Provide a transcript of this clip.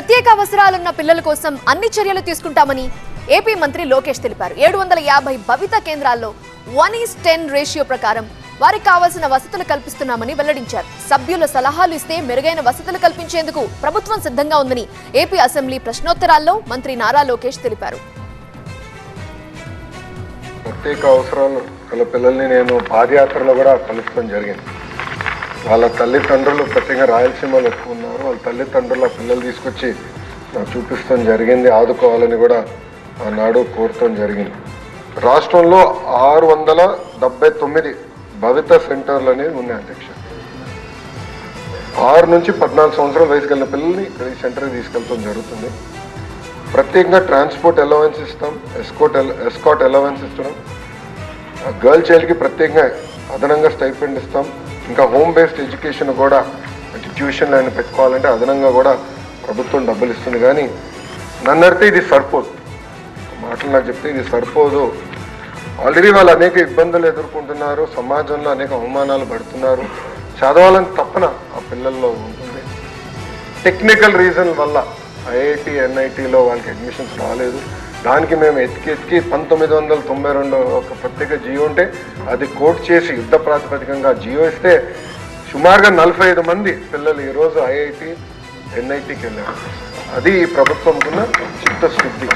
ప్రత్యేక అవసరాలున్న పిల్లల కోసం అన్ని చర్యలు తీసుకుంటామని ఏపీ మంత్రి లోకేష్ తెలిపారు. ఏడు వందల యాభై భవిత కేంద్రాల్లో వన్ ఈస్ టెన్ రేషియో ప్రకారం వారికి కావాల్సిన వసతులు కల్పిస్తున్నామని వెల్లడించారు. సభ్యుల సలహాలు ఇస్తే మెరుగైన వసతులు కల్పించేందుకు ప్రభుత్వం సిద్ధంగా ఉందని ఏపీ అసెంబ్లీ ప్రశ్నోత్తరాల్లో మంత్రి నారా లోకేష్ తెలిపారు. ప్రత్యేక అవసరాలు గల పిల్లల్ని నేను పాదయాత్రలో కూడా కలుసుకోవడం జరిగింది. వాళ్ళ తల్లిదండ్రులు ప్రత్యేకంగా రాయలసీమలో ఎక్కువ ఉన్నారు వాళ్ళ తల్లిదండ్రుల పిల్లలు తీసుకొచ్చి చూపిస్తాం జరిగింది ఆదుకోవాలని కూడా ఆనాడు కోరటం జరిగింది. రాష్ట్రంలో ఆరు వందల డెబ్బై తొమ్మిది భవిత సెంటర్లు అనేవి ఉన్నాయి అధ్యక్ష. ఆరు నుంచి పద్నాలుగు సంవత్సరాల వయసు కలిగిన పిల్లల్ని ఇక్కడ ఈ సెంటర్కి తీసుకెళ్తాం జరుగుతుంది. ప్రత్యేకంగా ట్రాన్స్పోర్ట్ అలవెన్స్ ఇస్తాం ఎస్కోట్ ఎస్కాట్ అలవెన్స్ ఇస్తున్నాం. గర్ల్ చైల్డ్కి ప్రత్యేకంగా అదనంగా స్టైపెండ్ ఇస్తాం. ఇంకా హోమ్ బేస్డ్ ఎడ్యుకేషన్ కూడా అంటే ట్యూషన్లు లైన్ పెట్టుకోవాలంటే అదనంగా కూడా ప్రభుత్వం డబ్బులు ఇస్తుంది. కానీ నన్ను అడితే ఇది సరిపోదు. మాటలు నాకు చెప్తే ఇది సరిపోదు. ఆల్రెడీ వాళ్ళు అనేక ఇబ్బందులు ఎదుర్కొంటున్నారు సమాజంలో అనేక అవమానాలు పడుతున్నారు. చదవాలని తప్పన ఆ పిల్లల్లో ఉంటుంది. టెక్నికల్ రీజన్ వల్ల ఐఐటి ఎన్ఐటిలో వాళ్ళకి అడ్మిషన్స్ రాలేదు. దానికి మేము ఎతికి ఎతికి పంతొమ్మిది వందల తొంభై రెండు ఒక ప్రత్యేక జియో ఉంటే అది కోట్ చేసి యుద్ధ ప్రాతిపదికంగా జియో ఇస్తే సుమారుగా నలభై ఐదు మంది పిల్లలు ఈరోజు ఐఐటి ఎన్ఐటికి వెళ్ళారు. అది ఈ ప్రభుత్వంకున్న చిత్తశుద్ధి.